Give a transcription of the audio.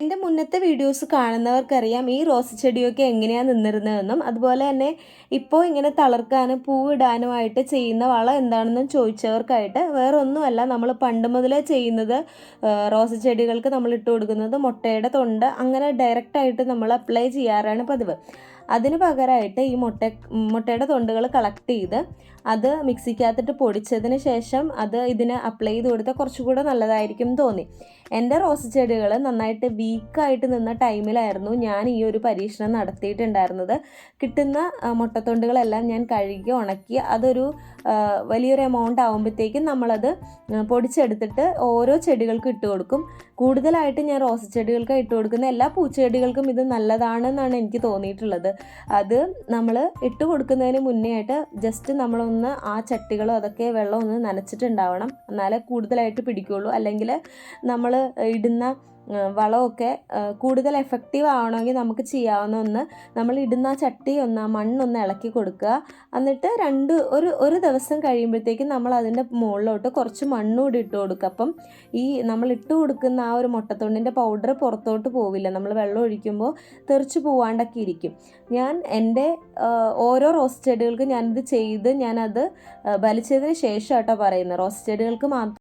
എന്റെ മുന്നത്തെ വീഡിയോസ് കാണുന്നവർക്കറിയാം ഈ റോസ് ചെടിയൊക്കെ എങ്ങനെയാണ് നിന്നിരുന്നതെന്നും അതുപോലെ തന്നെ ഇപ്പോൾ ഇങ്ങനെ തളർക്കാനും പൂവിടാനുമായിട്ട് ചെയ്യുന്ന വളം എന്താണെന്നും ചോദിച്ചവർക്കായിട്ട് വേറെ ഒന്നുമല്ല നമ്മൾ പണ്ട് മുതലേ ചെയ്യുന്നത് റോസ് ചെടികൾക്ക് നമ്മൾ ഇട്ട് കൊടുക്കുന്നത് മുട്ടയുടെ തൊണ്ട് അങ്ങനെ ഡയറക്റ്റായിട്ട് നമ്മൾ അപ്ലൈ ചെയ്യാറാണ് പതിവ്. അതിന് പകരമായിട്ട് ഈ മുട്ട മുട്ടയുടെ തൊണ്ടുകൾ കളക്ട് ചെയ്ത് അത് മിക്സിക്കകത്തിട്ട് പൊടിച്ചതിന് ശേഷം അത് ഇതിന് അപ്ലൈ ചെയ്ത് കൊടുത്താൽ കുറച്ചുകൂടെ നല്ലതായിരിക്കും തോന്നി. എന്റെ റോസ് ചെടികൾ നന്നായിട്ട് വീക്കായിട്ട് നിന്ന ടൈമിലായിരുന്നു ഞാൻ ഈ ഒരു പരീക്ഷണം നടത്തിയിട്ടുണ്ടായിരുന്നത്. കിട്ടുന്ന മുട്ടത്തൊണ്ടുകളെല്ലാം ഞാൻ കഴുകി ഉണക്കി അതൊരു വലിയൊരു എമൗണ്ട് ആകുമ്പോഴത്തേക്കും നമ്മളത് പൊടിച്ചെടുത്തിട്ട് ഓരോ ചെടികൾക്കും ഇട്ട് കൊടുക്കും. കൂടുതലായിട്ട് ഞാൻ റോസ് ചെടികൾക്ക് ഇട്ട് കൊടുക്കുന്ന എല്ലാ പൂച്ചെടികൾക്കും ഇത് നല്ലതാണെന്നാണ് എനിക്ക് തോന്നിയിട്ടുള്ളത്. അത് നമ്മൾ ഇട്ട് കൊടുക്കുന്നതിന് മുന്നേ ആയിട്ട് ജസ്റ്റ് നമ്മളൊന്ന് ആ ചട്ടികളോ അതൊക്കെ വെള്ളം ഒന്ന് നനച്ചിട്ടുണ്ടാവണം. എന്നാലേ കൂടുതലായിട്ട് പിടിക്കുകയുള്ളൂ അല്ലെങ്കിൽ നമ്മൾ ഇടുന്ന വളമൊക്കെ കൂടുതൽ എഫക്റ്റീവ് ആവണമെങ്കിൽ നമുക്ക് ചെയ്യാവുന്ന ഒന്ന് നമ്മൾ ഇടുന്ന ചട്ടി ഒന്ന് മണ്ണൊന്ന് ഇളക്കി കൊടുക്കുക. എന്നിട്ട് രണ്ട് ഒരു ഒരു ദിവസം കഴിയുമ്പോഴത്തേക്കും നമ്മൾ അതിന്റെ മുകളിലോട്ട് കുറച്ച് മണ്ണൂടി ഇട്ട് കൊടുക്കുക. അപ്പം ഈ നമ്മൾ ഇട്ട് കൊടുക്കുന്ന ആ ഒരു മുട്ടത്തൊണ്ടിന്റെ പൗഡർ പുറത്തോട്ട് പോവില്ല. നമ്മൾ വെള്ളം ഒഴിക്കുമ്പോൾ തെറിച്ച് പോവാണ്ടൊക്കെ ഇരിക്കും. ഞാൻ എന്റെ ഓരോ റോസ് ചെടികൾക്കും ഞാനിത് ചെയ്ത് ഞാനത് വലിച്ചതിന് ശേഷം കേട്ടോ പറയുന്നത്. റോസ് ചെടികൾക്ക് മാത്രം